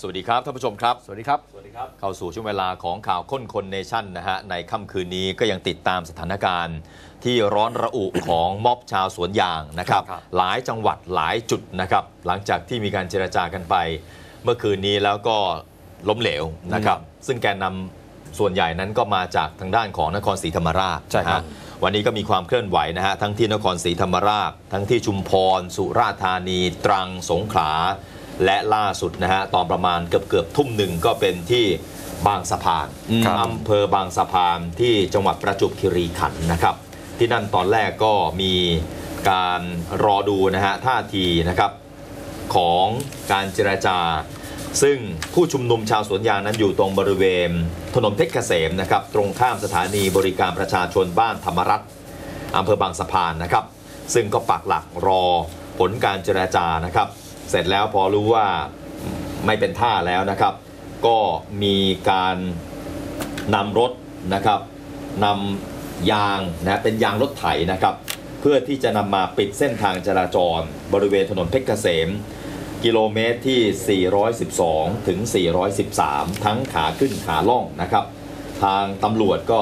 สวัสดีครับท่านผู้ชมครับ สวัสดีครับ สวัสดีครับ เข้าสู่ช่วงเวลาของข่าวค้นคนเนชั่นนะฮะในค่ำคืนนี้ก็ยังติดตามสถานการณ์ที่ร้อนระอุของม็อบชาวสวนยางนะครับครับหลายจังหวัดหลายจุดนะครับ หลังจากที่มีการเจรจากันไป เมื่อคืนนี้แล้วก็ล้มเหลวนะครับ ซึ่งแกนนำส่วนใหญ่นั้นก็มาจากทางด้านของนครศรีธรรมราชใช่ครับนะฮะวันนี้ก็มีความเคลื่อนไหวนะฮะทั้งที่นครศรีธรรมราช ทั้งที่ชุมพร สุราษฎร์ธานี ตรังสงขลา และล่าสุดนะฮะตอนประมาณเกือบเกือบๆทุ่มหนึ่งก็เป็นที่บางสะพานครับอำเภอบางสะพานที่จังหวัดประจวบคีรีขันธ์นะครับ ที่นั่นตอนแรกก็มีการรอดูนะฮะท่าทีนะครับของการเจรจา ซึ่งผู้ชุมนุมชาวสวนยางนั้นอยู่ตรงบริเวณ ถนนเพชรเกษมนะครับ ตรงข้ามสถานีบริการประชาชนบ้านธรรมรัตน์อำเภอบางสะพานนะครับ ซึ่งก็ปักหลักรอผลการเจรจานะครับ เสร็จแล้วพอรู้ว่าไม่เป็นท่าแล้วนะครับ ก็มีการนำรถนะครับนำยางนะเป็นยางรถไถนะครับ เพื่อที่จะนำมาปิดเส้นทางจราจร บริเวณถนนเพชรเกษม กิโลเมตรที่ 412 ถึง 413 ทั้งขาขึ้นขาล่องนะครับ ทางตำรวจก็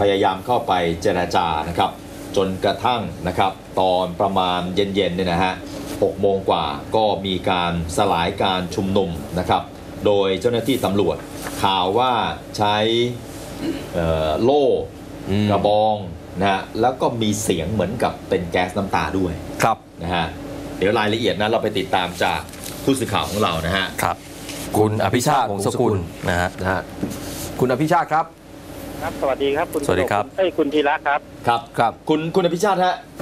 พยายามเข้าไปเจรจานะครับ จนกระทั่งนะครับ ตอนประมาณเย็นๆเนี่ยนะฮะ 6โมงกว่าก็มีการสลายการชุมนุมนะครับ โดยเจ้าหน้าที่ตำรวจข่าวว่าใช้เอ่อโล่อืมกระบองนะฮะแล้วก็มีเสียงเหมือนกับเป็นแก๊สน้ำตาด้วยครับนะฮะเดี๋ยวรายละเอียดนั้นเราไปติดตามจากผู้สื่อข่าวของเรานะฮะครับ คุณอภิชาติวงศ์สกุลนะฮะนะฮะคุณอภิชาติครับ ครับ สวัสดีครับคุณสวัสดีครับเอ้ยคุณธีระครับครับครับ คุณคุณอภิชาติฮะเอ่อ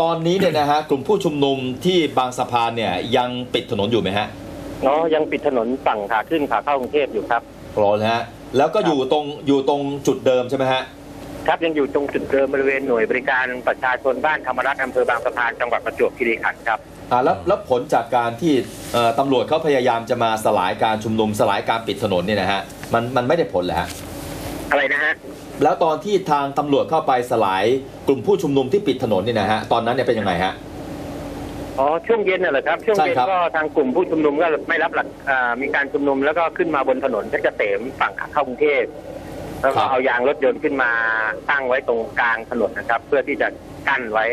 ตอนนี้เนี่ยนะฮะกลุ่มผู้ชุมนุมที่บางสะพานเนี่ยยังปิดถนนอยู่ไหมฮะเนาะยังปิดถนนฝั่งขาขึ้นขาเข้ากรุงเทพอยู่ครับรอนะฮะแล้วก็อยู่ตรงอยู่ตรงจุดเดิมใช่ไหมฮะครับยังอยู่ตรงจุดเดิมบริเวณหน่วยบริการประชาชนบ้านธรรมรัตน์อำเภอบางสะพานจังหวัดประจวบคีรีขันธ์ครับอ่าแล้วแล้วผลจากการที่เอ่อตำรวจเขาพยายามจะมาสลายการชุมนุมสลายการปิดถนนเนี่ยนะฮะมันมันไม่ได้ผลเหรอฮะอะไรนะฮะ แล้วตอนที่ทางตำรวจเข้าไปสลายกลุ่มผู้ชุมนุมที่ปิดถนนเนี่ยนะฮะตอนนั้นเนี่ยเป็นยังไงฮะ อ๋อช่วงเย็นน่ะเหรอครับ ช่วงใช่เย็นครับ ก็ทางกลุ่มผู้ชุมนุมก็ไม่รับหลักอ่ามีการชุมนุมแล้วก็ขึ้นมาบนถนนเพชรเกษมฝั่งขาเข้ากรุงเทพแล้วก็เอายางรถยนต์ขึ้นมาตั้งไว้ตรงกลางถนนนะครับ เพื่อที่จะกั้นไว้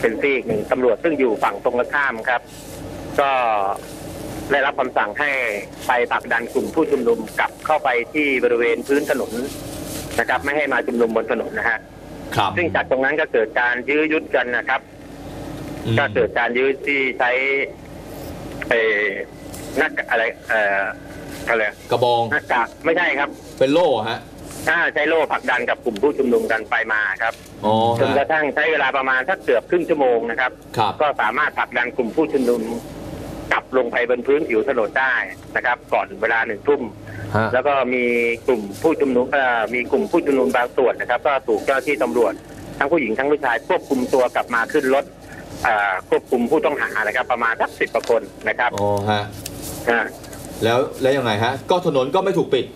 เป็นซีกหนึ่งตำรวจซึ่งอยู่ฝั่งตรงกันข้ามครับ ก็ได้รับคำสั่งให้ไปผลักดันกลุ่มผู้ชุมนุมกลับเข้าไปที่บริเวณพื้นถนน นะครับ ไม่ให้มาชุมนุมบนถนนนะฮะครับซึ่งจากตรงนั้นก็เกิดการยื้อยุดกันนะครับอืมก็เกิดการยื้อที่ใช้เออหน้ากากอะไรเอ่ออะไรกระบองหน้ากากไม่ใช่ครับ เป็นโล่ฮะถ้าใช้โล่ผลักดันกับกลุ่มผู้ชุมนุมกันไปมาครับอ๋อจนกฮะระทั่งใช้เวลาประมาณสักเกือบครึ่งชั่วโมงนะครับครับ ก็สามารถผลักดันกลุ่มผู้ชุมนุมกลับลงไปบนพื้นผิวถนนได้นะครับ ก่อนเวลาหนึ่งทุ่ม ฮะ แล้วก็มีกลุ่มผู้ชุมนุมเอ่อมีกลุ่มผู้ชุมนุมบางส่วนนะครับ ก็ถูกเจ้าหน้าที่ตำรวจ ทั้งผู้หญิงทั้งผู้ชายควบคุมตัวกลับมาขึ้นรถเอ่อควบคุมผู้ต้องหานะครับ ประมาณสักสิบกว่าคนนะครับอ๋อฮะ อ่า แล้วแล้วยังไงฮะ ก็ถนนก็ไม่ถูกปิด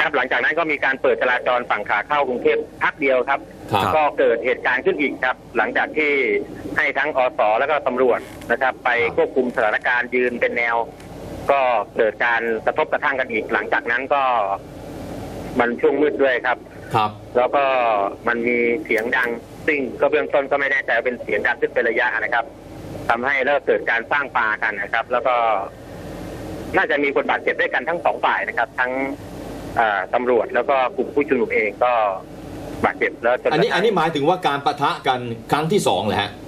ครับหลังจากนั้นก็มีการเปิดจราจรฝั่งขาเข้ากรุงเทพพักเดียวครับ ครับ ก็เกิดเหตุการณ์ขึ้นอีกครับ หลังจากที่ให้ทั้งอสแล้วก็ตำรวจนะครับ ไปควบคุมสถานการณ์ยืนเป็นแนว ก็เกิดการกระทบกระทั่งกันอีกหลังจากนั้นก็มันช่วงมืดด้วยครับ ครับ แล้วก็มันมีเสียงดังซึ่งก็เบื้องต้นก็ไม่แน่ใจว่าเป็นเสียงดังขึ้นเป็นระยะนะครับทำให้เริ่มเกิดการสร้างปากันนะครับ แล้วก็น่าจะมีคนบาดเจ็บด้วยกันทั้งสองฝ่ายนะครับ ทั้งเอ่อตำรวจแล้วก็กลุ่มผู้ชุมนุมเองก็บาดเจ็บแล้วจนอันนี้อันนี้หมายถึงว่าการปะทะกันครั้งที่สองเหรอฮะเ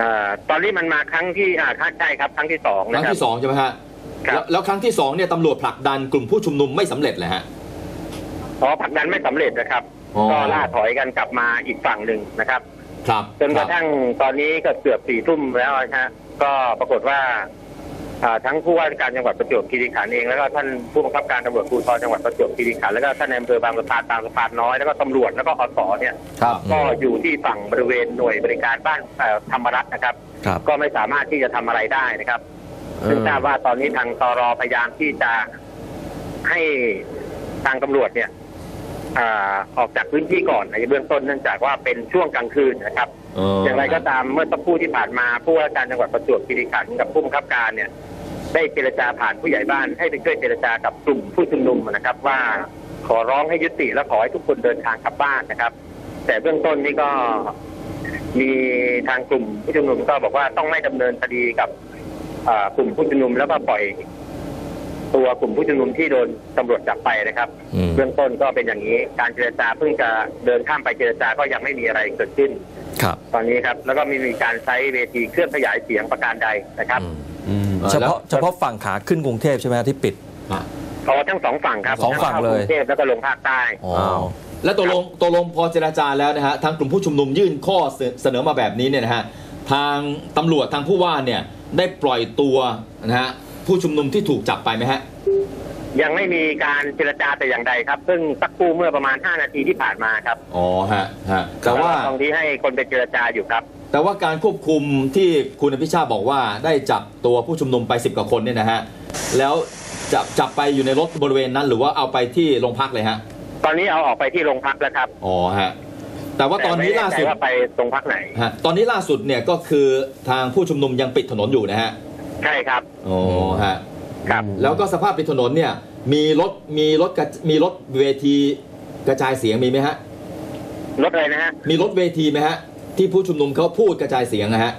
อ่อตอนนี้มันมาครั้งที่อ่าครั้งใช่ครับครั้งที่สองครั้นะงครับ ที่สองใช่ไหมฮะครับ แล้วแล้วครั้งที่สองเนี่ยตำรวจผลักดันกลุ่มผู้ชุมนุมไม่สำเร็จเลยฮะอ๋อผลักดันไม่สำเร็จนะครับ อ๋อ ก็ล่าถอยกันกลับมาอีกฝั่งหนึ่งนะครับ ครับจนกระทั่งตอนนี้ก็เกือบสี่ทุ่มแล้วนะฮะก็ปรากฏว่าอ่า ทั้งผู้ว่าราชการจังหวัดประจวบคีรีขันธ์เองแล้วก็ท่านผู้บังคับการตำรวจภูธรจังหวัดประจวบคีรีขันธ์แล้วก็ท่านในอำเภอบางสะพานบางสะพานน้อยแล้วก็ตำรวจแล้วก็อสเนี่ยครับก็อยู่ที่ฝั่งบริเวณหน่วยบริการบ้านเอ่อธรรมรัตน์นะครับครับ ก็ไม่สามารถที่จะทำอะไรได้นะครับเอซึ่งอทราบว่าตอนนี้ทางตรพยายามที่จะให้ทางตำรวจเนี่ยอ่าออกจากพื้นที่ก่อนในเบื้องต้นเนื่องจากว่าเป็นช่วงกลางคืนนะครับ อย่างไรก็ตามเมื่อสักครู่ที่ผ่านมาผู้ว่าราชการจังหวัดประจวบคีรีขันธ์กับผู้บังคับการเนี่ย ได้เจรจาผ่านผู้ใหญ่บ้าน ให้ไปช่วยเจรจากับกลุ่มผู้ชุมนุมนะครับ ว่าขอร้องให้ยุติและขอให้ทุกคนเดินทางกลับบ้านนะครับ แต่เบื้องต้นนี่ก็มีทางกลุ่มผู้ชุมนุมก็บอกว่าต้องไม่ดำเนินคดีกับเอ่อกลุ่มผู้ชุมนุมแล้วก็ปล่อย ตัวกลุ่มผู้ชุมนุมที่โดนตำรวจจับไปนะครับอืมเบื้องต้นก็เป็นอย่างนี้ การเจรจาเพิ่งจะเดินข้ามไปเจรจาก็ยังไม่มีอะไรเกิดขึ้น ครับ ตอนนี้ครับ แล้วก็ไมีมีการใช้เวทีเครื่องขยายเสียงประการใดนะครับอืม เอ่อเฉแล้วพาะเฉพาะฝั่งขาขึ้นกรุงเทพใช่ไหมที่ปิดอะขอทั้งสองฝั่งครับสองฝั่งเลยทั้กรุเทพแล้วก็ลงภาคใต้อ๋ออ้าวแล้วตกลงตกลงพอเจรจาแล้วนะฮะทางกลุ่มผู้ชุมนุมยื่นข้อเสเสนอมาแบบนี้เนี่ยนะฮะทางตำรวจทางผู้ว่าเนี่ยได้ปล่อยตัวนะฮะผู้ชุมนุมที่ถูกจับไปไหมฮะยังไม่มีการเจรจาแต่อย่างใดครับ ซึ่งสักครู่เมื่อประมาณ 5 นาทีที่ผ่านมาครับ อ๋อฮะฮะแต่ว่าตรงที่ให้คนไปเจรจาอยู่ครับ แต่ว่าการควบคุมที่คุณอภิชาติบอกว่าได้จับตัวผู้ชุมนุมไป 10กว่าคนเนี่ยนะฮะแล้วจับจับไปอยู่ในรถบริเวณนั้น หรือว่าเอาไปที่โรงพักเลยฮะตอนนี้เอาออกไปที่โรงพักแล้วครับอ๋อฮะแต่ว่าตอนนี้แไม่ล่าแใจสุดว่าไปโรงพักไหนฮะตอนนี้ล่าสุดเนี่ยก็คือทางผู้ชุมนุมยังปิดถนนอยู่นะฮะใช่ครับอ๋อฮะครับแล้วก็สภาพปิดถนนเนี่ยมีรถมีรถกระมีรถเวทีกระจายเสียงมีไหมฮะรถอะไรนะฮะมีรถเวทีไหมฮะ ที่ผู้ชุมนุมเขาพูดกระจายเสียงนะฮะ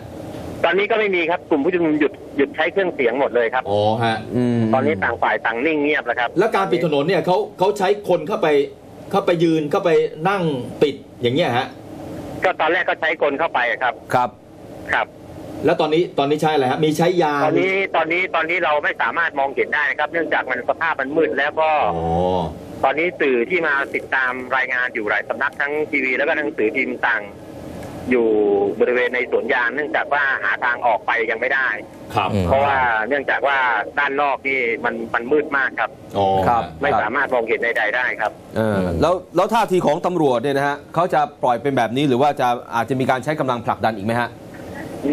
ตอนนี้ก็ไม่มีครับกลุ่มผู้ชุมนุมหยุดหยุดใช้เครื่องเสียงหมดเลยครับ อ๋อฮะมตอนนี้ต่างฝ่ายต่างนิ่งเงียบแล้วครับแล้วการปิดถนนเนี่ยเขาเขาใช้คนเข้าไปเข้าไปยืนเข้าไปนั่งปิดอย่างเงี้ยฮะ ก็ตอนแรกก็ใช้คนเข้าไปครับครับ ครับ แล้วตอนนี้ตอนนี้ใช้อะไรฮะมีใช้ยาตอนนี้ตอนนี้ตอนนี้เราไม่สามารถมองเห็นได้นะครับ เนื่องจากมันสภาพมันมืดแล้วก็ อ๋อตอนนี้สื่อที่มาติดตามรายงานอยู่หลายสำนักทั้งทีวีแล้วก็หนังสือพิมพ์ต่าง อยู่บริเวณในสวนยางเนื่องจากว่าหาทางออกไปยังไม่ได้ ครับอืมเพราะว่าเนื่องจากว่าด้านนอกนี่มันมันมืดมากครับ อ๋อครับ ไม่สามารถมองเห็นใดๆได้ครับ เออแล้วแล้วท่าทีของตำรวจเนี่ยนะฮะเขาจะปล่อยเป็นแบบนี้หรือว่าจะอาจจะมีการใช้กำลังผลักดันอีกไหมฮะ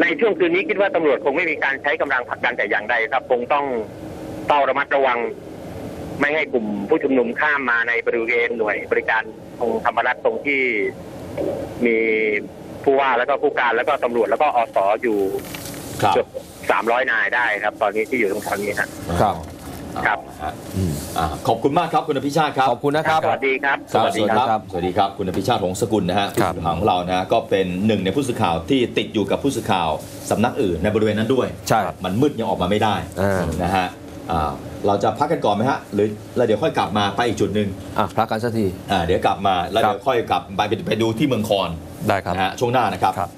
ในช่วงคืนนี้คิดว่าตำรวจคงไม่มีการใช้กำลังผลักดันแต่อย่างใดครับ คงต้องเฝ้าระมัดระวัง ไม่ให้กลุ่มผู้ชุมนุมข้ามมาในบริเวณหน่วยบริการตรงธรรมรัฐตรงที่มี ผู้ว่าแล้วก็ผู้การแล้วก็ตำรวจแล้วก็อสอยู่ครับเกือบสามร้อยนายได้ครับ ตอนนี้ที่อยู่ตรงแถวนี้ครับ ครับครับฮะอ่าขอบคุณมากครับคุณอภิชาติครับ ขอบคุณนะครับ สวัสดีครับ สวัสดีคสวัสดีครัรับบสวัสดีครับ คุณอภิชาติหงสกุลนะฮะผู้ครับ สื่อข่าวของเรานะฮะก็เป็นหนึ่งในผู้สื่อข่าวที่ติดอยู่กับผู้สื่อข่าวสำนักอื่นในบริเวณนั้นด้วย ใช่ มันมืดยังออกมาไม่ได้อ่า นะฮะอ่าเราจะพักกันก่อนไหมฮะ หรือแล้วเดี๋ยวค่อยกลับมาไปอีกจุดหนึ่งอะพักกันสักที อ่าเดี๋ยวกลับมาแล้วครับเดี๋ยวค่อยกลับไปไปไปดูที่เมืองคอน ได้ครับนะฮะช่วงหน้านะครับครับ